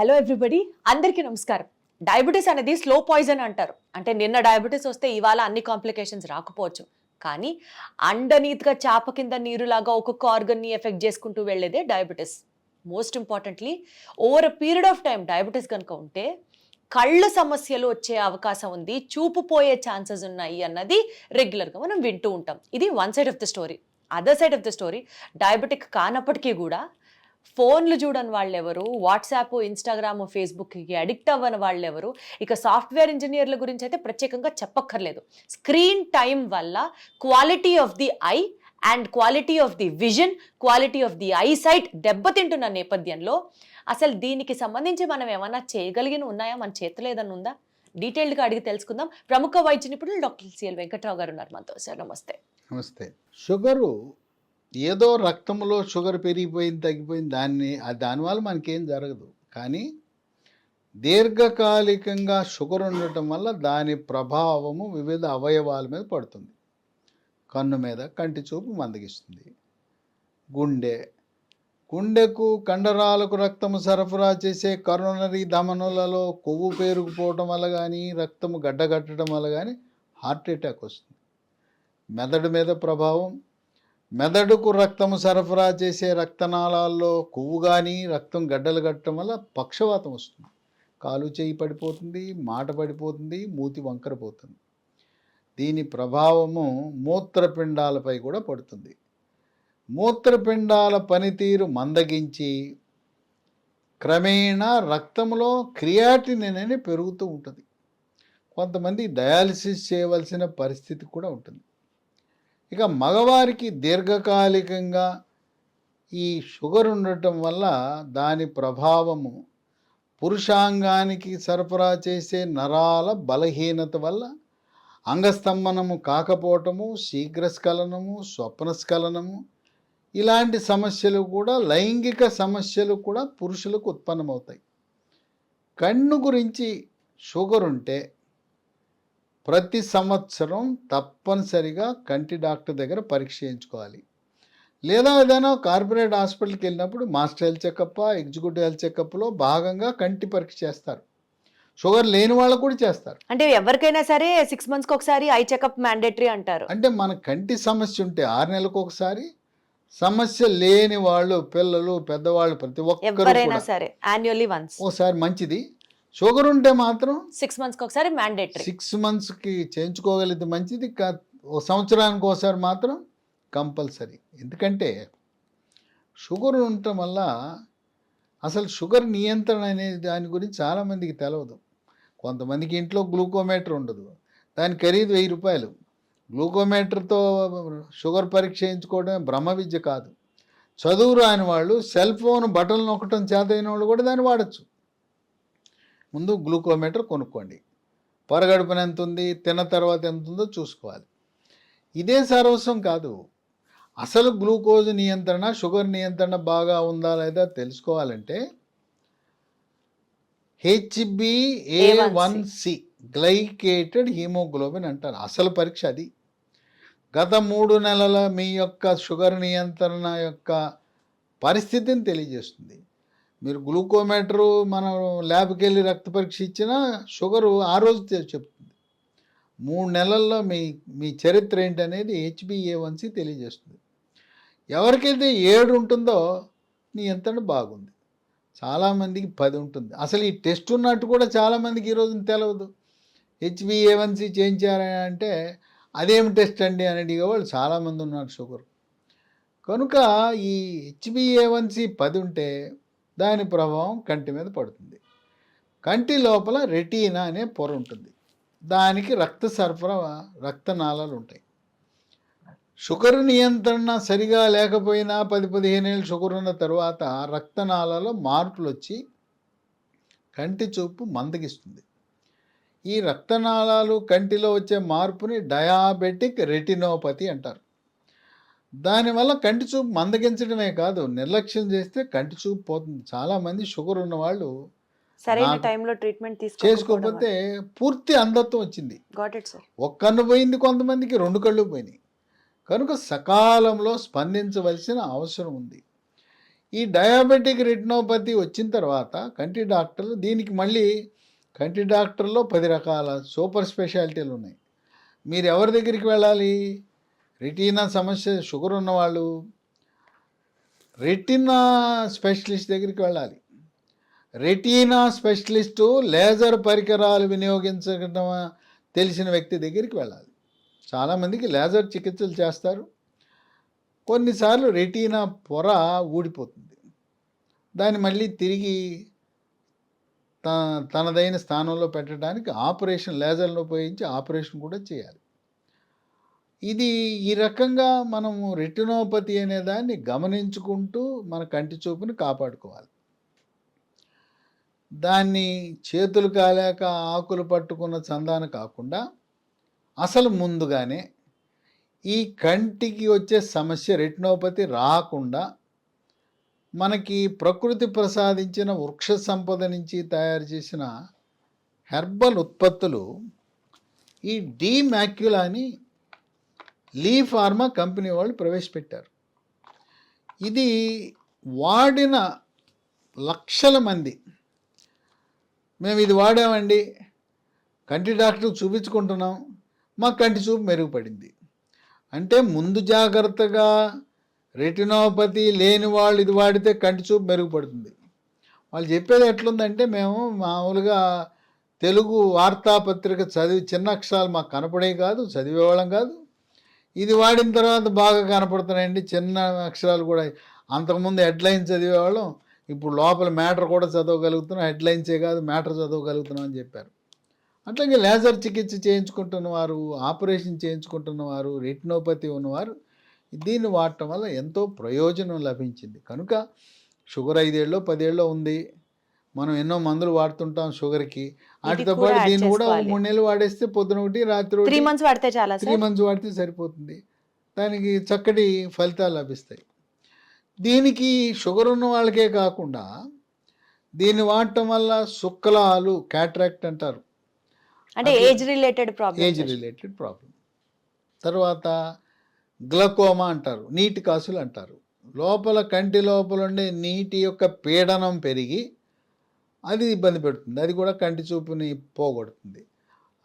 Hello everybody అందరికీ నమస్కారం. Diabetes అనేది స్లో పాయిజన్ అంటారు. అంటే నిన్న డయాబెటీస్ వస్తే ఇవాళ అన్ని కాంప్లికేషన్స్ రాకపోవచ్చు. కానీ అండర్నీత్గా చేప కింద నీరులాగా ఒక్కొక్క ఆర్గన్ని ఎఫెక్ట్ చేసుకుంటూ వెళ్ళేదే diabetes. Most importantly over a period of time diabetes కనుక ఉంటే కళ్ళ సమస్యలు వచ్చే అవకాశం ఉంది చూపు పోయే ఛాన్సెస్ ఉన్నాయి అన్నది రెగ్యులర్గా మనం వింటూ ఉంటాం. ఇది one side of the story. Other side of the story diabetic కానప్పటికీ కూడా ఫోన్లు చూడని వాళ్ళు ఎవరు వాట్సాప్ ఇన్స్టాగ్రామ్ ఫేస్బుక్కి అడిక్ట్ అవ్వని వాళ్ళు ఎవరు ఇక సాఫ్ట్వేర్ ఇంజనీర్ల గురించి అయితే ప్రత్యేకంగా చెప్పక్కర్లేదు. స్క్రీన్ టైం వల్ల quality of the eye and quality of the vision quality of the eyesight దెబ్బతింటున్న నేపథ్యంలో అసలు దీనికి సంబంధించి మనం ఏమైనా చేయగలిగిన ఉన్నాయా? మన చేతిలో ఏదైనా ఉందా? డీటెయిల్డ్గా అడిగి తెలుసుకుందాం. ప్రముఖ వైద్య నిపుణులు డాక్టర్ సిఎల్ వెంకట్రావు గారు ఉన్నారు మనతో సార్. నమస్తే. నమస్తే. షుగరు ఏదో రక్తంలో షుగర్ పెరిగిపోయింది తగ్గిపోయింది దాన్ని దానివల్ల మనకేం జరగదు. కానీ దీర్ఘకాలికంగా షుగర్ ఉండటం వల్ల దాని ప్రభావము వివిధ అవయవాల మీద పడుతుంది. కన్ను మీద కంటి చూపు మందగిస్తుంది. గుండె గుండెకు కండరాలకు రక్తము సరఫరా చేసే కరోనరీ ధమనులలో కొవ్వు పేరుకుపోవటం వల్ల కానీ రక్తము గడ్డగట్టడం వల్ల కానీ హార్ట్ అటాక్ వస్తుంది. మెదడు మీద ప్రభావం మెదడుకు రక్తము సరఫరా చేసే రక్తనాళాల్లో కొవ్వు కానీ రక్తం గడ్డలు కట్టడం వల్ల పక్షవాతం వస్తుంది. కాలు చేయి పడిపోతుంది మాట పడిపోతుంది మూతి వంకర పోతుంది. దీని ప్రభావము మూత్రపిండాలపై కూడా పడుతుంది. మూత్రపిండాల పనితీరు మందగించి క్రమేణా రక్తంలో క్రియాటిన్ అనేది పెరుగుతూ ఉంటుంది. కొంతమంది డయాలసిస్ చేయవలసిన పరిస్థితి కూడా ఉంటుంది. ఇక మగవారికి దీర్ఘకాలికంగా ఈ షుగర్ ఉండటం వల్ల దాని ప్రభావము పురుషాంగానికి సరఫరా చేసే నరాల బలహీనత వల్ల అంగస్తంభనము కాకపోవటము శీఘ్రస్ఖలనము స్వప్నస్ఖలనము ఇలాంటి సమస్యలు కూడా లైంగిక సమస్యలు కూడా పురుషులకు ఉత్పన్నమవుతాయి. కన్ను గురించి షుగర్ ఉంటే ప్రతి సంవత్సరం తప్పనిసరిగా కంటి డాక్టర్ దగ్గర పరీక్ష చేయించుకోవాలి. లేదా ఏదైనా కార్పొరేట్ హాస్పిటల్కి వెళ్ళినప్పుడు master health checkup executive health చెకప్లో భాగంగా కంటి పరీక్ష చేస్తారు. షుగర్ లేని వాళ్ళకు కూడా చేస్తారు. అంటే ఎవరికైనా సరే సిక్స్ మంత్స్కి ఒకసారి ఐ చెకప్ మ్యాండేటరీ అంటారు. అంటే మన కంటి సమస్య ఉంటే ఆరు నెలలకు ఒకసారి సమస్య లేని వాళ్ళు పిల్లలు పెద్దవాళ్ళు ప్రతి ఒక్కరు ఎవరైనా సరే యాన్యువల్లీ వన్స్ ఒకసారి మంచిది. షుగర్ ఉంటే మాత్రం సిక్స్ మంత్స్కి ఒకసారి మ్యాండేటరీ సిక్స్ మంత్స్కి చేయించుకోగలిగితే మంచిది కా- ఓ సంవత్సరానికి ఒకసారి మాత్రం కంపల్సరీ. ఎందుకంటే షుగర్ ఉండటం వల్ల అసలు షుగర్ నియంత్రణ అనేది దాని గురించి చాలామందికి తెలియదు కొంతమందికి ఇంట్లో గ్లూకోమీటర్ ఉండదు. దాని ఖరీదు వెయ్యి రూపాయలు. గ్లూకోమీటర్తో షుగర్ పరీక్ష చేయించుకోవడం బ్రహ్మ విద్య కాదు. చదువు రాని వాళ్ళు సెల్ ఫోన్ బటన్ నొక్కటం చేతైన వాళ్ళు కూడా దాన్ని వాడచ్చు. ముందు గ్లూకోమీటర్ కొనుక్కోండి. పొరగడుపున ఎంత ఉంది తిన్న తర్వాత ఎంత ఉందో చూసుకోవాలి. ఇదే సర్వస్వం కాదు. అసలు గ్లూకోజ్ నియంత్రణ షుగర్ నియంత్రణ బాగా ఉందా లేదా తెలుసుకోవాలంటే HBA one C glycated haemoglobin అంటారు. అసలు పరీక్ష అది. గత మూడు నెలల మీ యొక్క షుగర్ నియంత్రణ యొక్క పరిస్థితిని తెలియజేస్తుంది. మీరు గ్లూకోమీటరు మనం ల్యాబ్కి వెళ్ళి రక్త పరీక్ష ఇచ్చినా షుగరు ఆ రోజు చెప్తుంది. మూడు నెలల్లో మీ మీ చరిత్ర ఏంటనేది హెచ్బిఏ వన్సి తెలియజేస్తుంది. ఎవరికైతే ఏడు ఉంటుందో నీ ఎంత బాగుంది? చాలామందికి పది ఉంటుంది. అసలు ఈ టెస్ట్ ఉన్నట్టు కూడా చాలామందికి ఈరోజు తెలియదు హెచ్బిఏవన్సి చేయించారని అంటే అదేం టెస్ట్ అండి అని అడిగేవాళ్ళు చాలామంది ఉన్నారు షుగర్. కనుక ఈ హెచ్బిఏవన్సి పది ఉంటే దాని ప్రభావం కంటి మీద పడుతుంది. కంటి లోపల రెటీనా అనే పొర ఉంటుంది. దానికి రక్త సరఫరా రక్తనాళాలు ఉంటాయి. షుగర్ నియంత్రణ సరిగా లేకపోయినా పది పదిహేను ఏళ్ళు షుగర్ ఉన్న తర్వాత రక్తనాళాలో మార్పులు వచ్చి కంటి చూపు మందగిస్తుంది. ఈ రక్తనాళాలు కంటిలో వచ్చే మార్పుని డయాబెటిక్ రెటినోపతి అంటారు. దానివల్ల కంటి చూపు మందగించడమే కాదు నిర్లక్ష్యం చేస్తే కంటి చూపు పోతుంది. చాలామంది షుగర్ ఉన్న వాళ్ళు సరైన టైంలో ట్రీట్మెంట్ చేసుకోకపోతే పూర్తి అంధత్వం వచ్చింది. ఒక కన్ను పోయింది కొంతమందికి రెండు కళ్ళు పోయినాయి. కనుక సకాలంలో స్పందించవలసిన అవసరం ఉంది. ఈ డయాబెటిక్ రెటినోపతి వచ్చిన తర్వాత కంటి డాక్టర్లు దీనికి మళ్ళీ కంటి డాక్టర్లో పది రకాల సూపర్ స్పెషాలిటీలు ఉన్నాయి. మీరు ఎవరి దగ్గరికి వెళ్ళాలి? రెటీనా సమస్య షుగర్ ఉన్నవాళ్ళు రెటీనా స్పెషలిస్ట్ దగ్గరికి వెళ్ళాలి. రెటీనా స్పెషలిస్టు లేజర్ పరికరాలు వినియోగించడం తెలిసిన వ్యక్తి దగ్గరికి వెళ్ళాలి. చాలామందికి లేజర్ చికిత్సలు చేస్తారు. కొన్నిసార్లు రెటీనా పొర ఊడిపోతుంది. దాన్ని మళ్ళీ తిరిగి త తనదైన స్థానంలో పెట్టడానికి ఆపరేషన్ లేజర్ను ఉపయోగించి ఆపరేషన్ కూడా చేయాలి. ఇది ఈ రకంగా మనము రెటినోపతి అనే దాన్ని గమనించుకుంటూ మన కంటి చూపుని కాపాడుకోవాలి. దాన్ని చేతులు కాలేక ఆకులు పట్టుకున్న చందాన కాకుండా అసలు ముందుగానే ఈ కంటికి వచ్చే సమస్య రెటినోపతి రాకుండా మనకి ప్రకృతి ప్రసాదించిన వృక్ష సంపద నుంచి తయారు చేసిన హెర్బల్ ఉత్పత్తులు ఈ డీమాక్యులాని లీ ఫార్మా కంపెనీ వాళ్ళు ప్రవేశపెట్టారు. ఇది వాడిన లక్షల మంది. మేము ఇది వాడామండి. కంటి డాక్టర్ చూపించుకుంటున్నాం. మా కంటి చూపు మెరుగుపడింది. అంటే ముందు జాగ్రత్తగా రెటినోపతి లేని వాళ్ళు ఇది వాడితే కంటి చూపు మెరుగుపడుతుంది. వాళ్ళు చెప్పేది ఎట్లుందంటే మేము మామూలుగా తెలుగు వార్తాపత్రిక చదివి చిన్న అక్షరాలు మాకు కనపడే కాదు చదివేవాళ్ళం కాదు. ఇది వాడిన తర్వాత బాగా కనపడుతున్నాయండి. చిన్న అక్షరాలు కూడా. అంతకుముందు హెడ్లైన్ చదివేవాళ్ళం. ఇప్పుడు లోపల మ్యాటర్ కూడా చదవగలుగుతున్నాం. హెడ్లైన్సే కాదు మ్యాటర్ చదవగలుగుతున్నాం అని చెప్పారు. అట్లాగే లేజర్ చికిత్స చేయించుకుంటున్న వారు ఆపరేషన్ చేయించుకుంటున్న వారు రెటినోపతి ఉన్నవారు దీన్ని వాడటం వల్ల ఎంతో ప్రయోజనం లభించింది. కనుక షుగర్ ఐదేళ్ళలో పదేళ్ళలో ఉంది. మనం ఎన్నో మందులు వాడుతుంటాం షుగర్కి. వాటితో పాటు దీన్ని కూడా. మూడు నెలలు వాడేస్తే పొద్దున ఒకటి రాత్రి త్రీ మంత్స్ వాడితే చాలా త్రీ మంత్స్ వాడితే సరిపోతుంది. దానికి చక్కటి ఫలితాలు లభిస్తాయి. దీనికి షుగర్ ఉన్న వాళ్ళకే కాకుండా దీన్ని వాడటం వల్ల శుక్లాలు క్యాట్రాక్ట్ అంటారు. అంటే age related problem age related problem తర్వాత గ్లకోమా అంటారు నీటి కాసులు అంటారు. లోపల కంటి లోపల ఉండే నీటి యొక్క పీడనం పెరిగి అది ఇబ్బంది పెడుతుంది. అది కూడా కంటి చూపుని పోగొడుతుంది.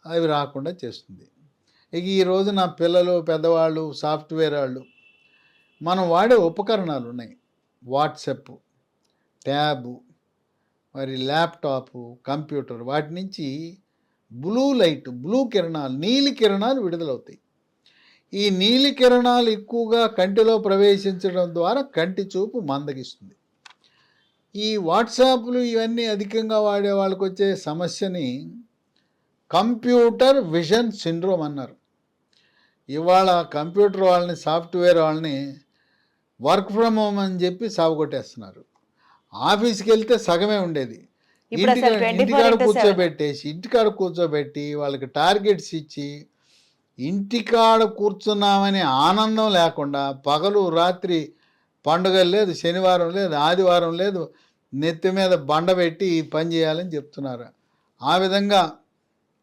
అవి రాకుండా చేస్తుంది. ఇక ఈరోజు నా పిల్లలు పెద్దవాళ్ళు సాఫ్ట్వేర్ వాళ్ళు మనం వాడే ఉపకరణాలు ఉన్నాయి. వాట్సప్ ట్యాబు మరి ల్యాప్టాపు కంప్యూటర్ వాటి నుంచి బ్లూ లైట్ బ్లూ కిరణాలు నీలి కిరణాలు విడుదలవుతాయి. ఈ నీలి కిరణాలు ఎక్కువగా కంటిలో ప్రవేశించడం ద్వారా కంటి చూపు మందగిస్తుంది. ఈ వాట్సాప్లు ఇవన్నీ అధికంగా వాడే వాళ్ళకి వచ్చే సమస్యని కంప్యూటర్ విజన్ సిండ్రోమ్ అన్నారు. ఇవాళ కంప్యూటర్ వాళ్ళని సాఫ్ట్వేర్ వాళ్ళని వర్క్ ఫ్రమ్ హోమ్ అని చెప్పి సాగుకొట్టేస్తున్నారు. ఆఫీస్కి వెళ్తే సగమే ఉండేది. ఇంటికాడ 24 ఇంటికాడ. కూర్చోబెట్టేసి ఇంటికాడ కూర్చోబెట్టి వాళ్ళకి టార్గెట్స్ ఇచ్చి ఇంటికాడ కూర్చున్నామనే ఆనందం లేకుండా పగలు రాత్రి పండుగలు లేదు శనివారం లేదు ఆదివారం లేదు నెత్తి మీద బండ పెట్టి పని చేయాలని చెప్తున్నారు. ఆ విధంగా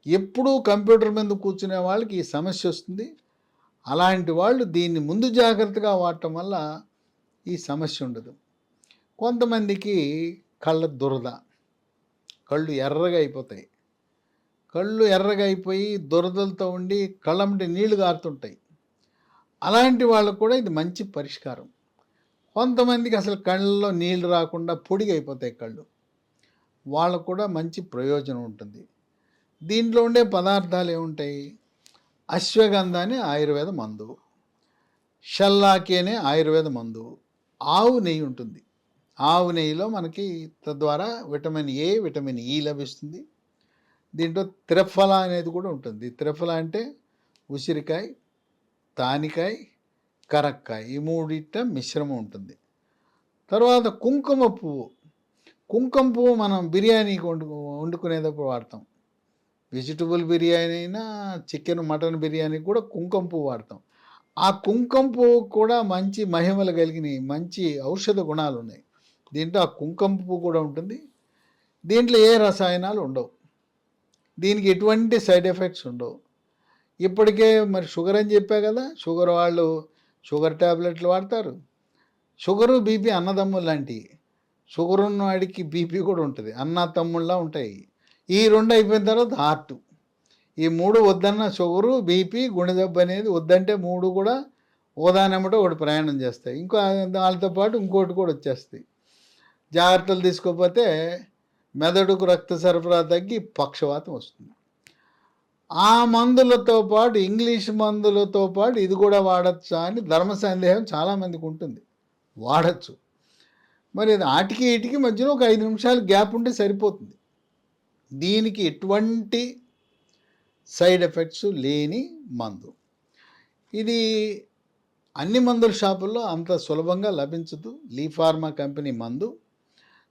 ఎప్పుడూ కంప్యూటర్ మీద కూర్చునే వాళ్ళకి ఈ సమస్య వస్తుంది. అలాంటి వాళ్ళు దీన్ని ముందు జాగ్రత్తగా వాడటం వల్ల ఈ సమస్య ఉండదు. కొంతమందికి కళ్ళ దురద కళ్ళు ఎర్రగా అయిపోతాయి. కళ్ళు ఎర్రగా అయిపోయి దురదలతో ఉండి కళ్ళంటి నీళ్ళు గారుతుంటాయి. అలాంటి వాళ్ళకు కూడా ఇది మంచి పరిష్కారం. కొంతమందికి అసలు కళ్ళలో నీళ్ళు రాకుండా పొడిగా అయిపోతాయి కళ్ళు. వాళ్ళకు కూడా మంచి ప్రయోజనం ఉంటుంది. దీంట్లో ఉండే పదార్థాలు ఏముంటాయి? అశ్వగంధ అనే ఆయుర్వేద మందు షల్లాకి అనే ఆయుర్వేద మందు ఆవు నెయ్యి ఉంటుంది. ఆవు నెయ్యిలో మనకి తద్వారా విటమిన్ ఏ విటమిన్ ఈ లభిస్తుంది. దీంట్లో త్రిఫల అనేది కూడా ఉంటుంది. త్రిఫల అంటే ఉసిరికాయ తానికాయ కరక్కాయ ఈ మూడిట మిశ్రమం ఉంటుంది. తర్వాత కుంకుమ పువ్వు. కుంకుమ పువ్వు మనం బిర్యానీకి వండు వండుకునేటప్పుడు వాడతాం. వెజిటబుల్ బిర్యానీ అయినా చికెన్ మటన్ బిర్యానీ కూడా కుంకుమ పువ్వు వాడతాం. ఆ కుంకుమ పువ్వు కూడా మంచి మహిమలు కలిగిన మంచి ఔషధ గుణాలు ఉన్నాయి. దీంట్లో ఆ కుంకుమ పువ్వు కూడా ఉంటుంది. దీంట్లో ఏ రసాయనాలు ఉండవు. దీనికి ఎటువంటి సైడ్ ఎఫెక్ట్స్ ఉండవు. ఇప్పటికే మరి షుగర్ అని చెప్పా కదా షుగర్ వాళ్ళు షుగర్ ట్యాబ్లెట్లు వాడతారు. షుగరు బీపీ అన్నదమ్ములు లాంటివి షుగర్ ఉన్నవాడికి బీపీ కూడా ఉంటుంది. అన్న తమ్ముళ్ళ ఉంటాయి. ఈ రెండు అయిపోయిన తర్వాత హార్ట్. ఈ మూడు వద్దన్న షుగరు బీపీ గుండె అనేది వద్దంటే మూడు కూడా ఓదానమ్మట ఒకటి ప్రయాణం చేస్తాయి. ఇంకో వాళ్ళతో పాటు ఇంకోటి కూడా వచ్చేస్తాయి. జాగ్రత్తలు తీసుకోకపోతే మెదడుకు రక్త సరఫరా తగ్గి పక్షవాతం వస్తుంది. ఆ మందులతో పాటు ఇంగ్లీష్ మందులతో పాటు ఇది కూడా వాడచ్చా అని ధర్మ సందేహం చాలామందికి ఉంటుంది. వాడచ్చు. మరి అది ఆటికి ఇటుకి మధ్యలో ఒక ఐదు నిమిషాలు గ్యాప్ ఉంటే సరిపోతుంది. దీనికి ఎటువంటి సైడ్ ఎఫెక్ట్స్ లేని మందు. ఇది అన్ని మందుల షాపుల్లో అంత సులభంగా లభించదు. లీఫార్మా కంపెనీ మందు.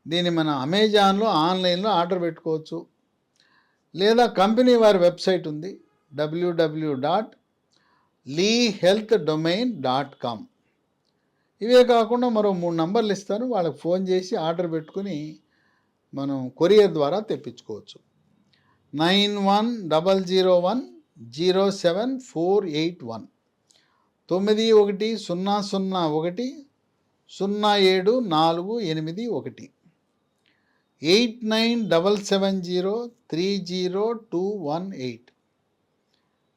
దీన్ని మనం అమెజాన్లో ఆన్లైన్లో ఆర్డర్ పెట్టుకోవచ్చు. లేదా కంపెనీ వారి వెబ్సైట్ ఉంది WWW dot Lee health domain dot com ఇవే కాకుండా మరో మూడు నంబర్లు ఇస్తాను వాళ్ళకి ఫోన్ చేసి ఆర్డర్ పెట్టుకుని మనం కొరియర్ ద్వారా తెప్పించుకోవచ్చు. Nine one double zero one zero seven four eight one. తొమ్మిది ఒకటి సున్నా సున్నా ఒకటి సున్నా ఏడు నాలుగు ఎనిమిది ఒకటి. Eight nine double seven zero three zero two one eight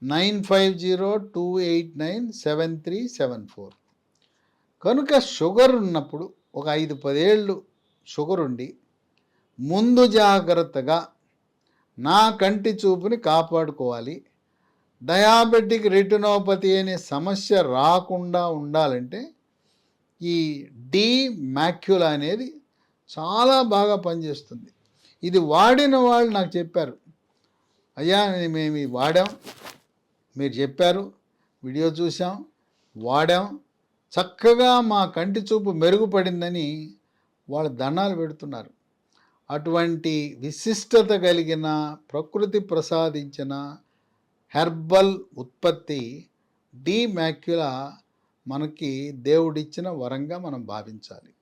nine five zero two eight nine seven three seven four కనుక షుగర్ ఉన్నప్పుడు ఒక ఐదు పదేళ్ళు షుగర్ ఉండి ముందు జాగ్రత్తగా నా కంటి చూపుని కాపాడుకోవాలి. డయాబెటిక్ రెటినోపతి అనే సమస్య రాకుండా ఉండాలంటే ఈ డి మ్యాక్యులా అనేది చాలా బాగా పనిచేస్తుంది. ఇది వాడిన వాళ్ళు నాకు చెప్పారు. అయ్యా మేము ఇది వాడాం. మీరు చెప్పారు. వీడియో చూసాం వాడాం. చక్కగా మా కంటి చూపు మెరుగుపడిందని వాళ్ళ దండాలు పెడుతున్నారు. అటువంటి విశిష్టత కలిగిన ప్రకృతి ప్రసాదించిన హెర్బల్ ఉత్పత్తి డి మ్యాక్యులా మనకి దేవుడిచ్చిన వరంగా మనం భావించాలి.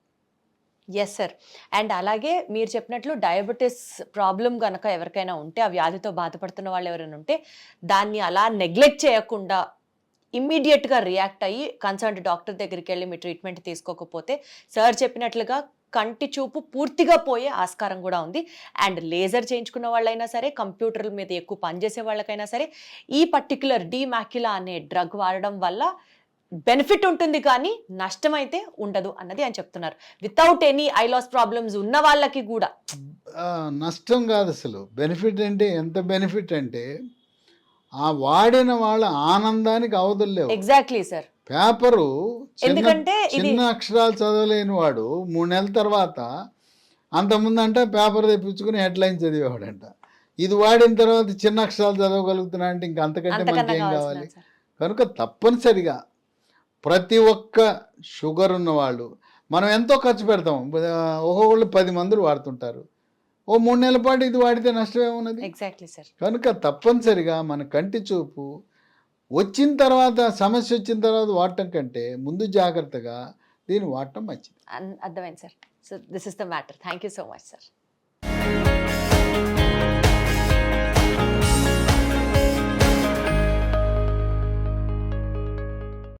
ఎస్ సార్ అండ్ అలాగే మీరు చెప్పినట్లు డయాబెటీస్ ప్రాబ్లం కనుక ఎవరికైనా ఉంటే ఆ వ్యాధితో బాధపడుతున్న వాళ్ళు ఎవరైనా ఉంటే దాన్ని అలా నెగ్లెక్ట్ చేయకుండా ఇమ్మీడియట్గా రియాక్ట్ అయ్యి కన్సర్న్ డాక్టర్ దగ్గరికి వెళ్ళి మీ ట్రీట్మెంట్ తీసుకోకపోతే సార్ చెప్పినట్లుగా కంటి చూపు పూర్తిగా పోయే ఆస్కారం కూడా ఉంది. అండ్ లేజర్ చేయించుకున్న వాళ్ళైనా సరే కంప్యూటర్ల మీద ఎక్కువ పనిచేసే వాళ్ళకైనా సరే ఈ పర్టికులర్ డీమాక్యులా అనే డ్రగ్ వాడడం వల్ల బెనిఫిట్ ఉంటుంది కానీ నష్టం అయితే ఉండదు అన్నది ఆయన చెప్తున్నారు. Without any eye loss problems ఉన్న వాళ్ళకి కూడా. నష్టం కాదు అసలు. బెనిఫిట్ అంటే ఎంత బెనిఫిట్ అంటే ఆ వాడిన వాళ్ళ ఆనందానికి అవధులేవు ఎగ్జాక్ట్లీ సార్ పేపరు ఎందుకంటే చిన్న అక్షరాలు చదవలేని వాడు మూడు నెలల తర్వాత అంతకుముందు అంటే పేపర్ తెప్పించుకుని హెడ్లైన్ చదివేవాడంట. ఇది వాడిన తర్వాత చిన్న అక్షరాలు చదవగలుగుతున్నా అంటే ఇంకా అంతకంటే మనకి ఏం కావాలి? కనుక తప్పనిసరిగా ప్రతి ఒక్క షుగర్ ఉన్నవాళ్ళు మనం ఎంతో ఖర్చు పెడతాం. ఒక్కొక్కళ్ళు పది మందులు వాడుతుంటారు. ఓ మూడు నెలల పాటు ఇది వాడితే నష్టం ఏమున్నది ఎగ్జాక్ట్లీ సార్ కనుక తప్పనిసరిగా మన కంటి చూపు వచ్చిన తర్వాత సమస్య వచ్చిన తర్వాత వాడటం కంటే ముందు జాగ్రత్తగా దీన్ని వాడటం మంచిది. అర్థమైంది sir so this is the matter thank you so much sir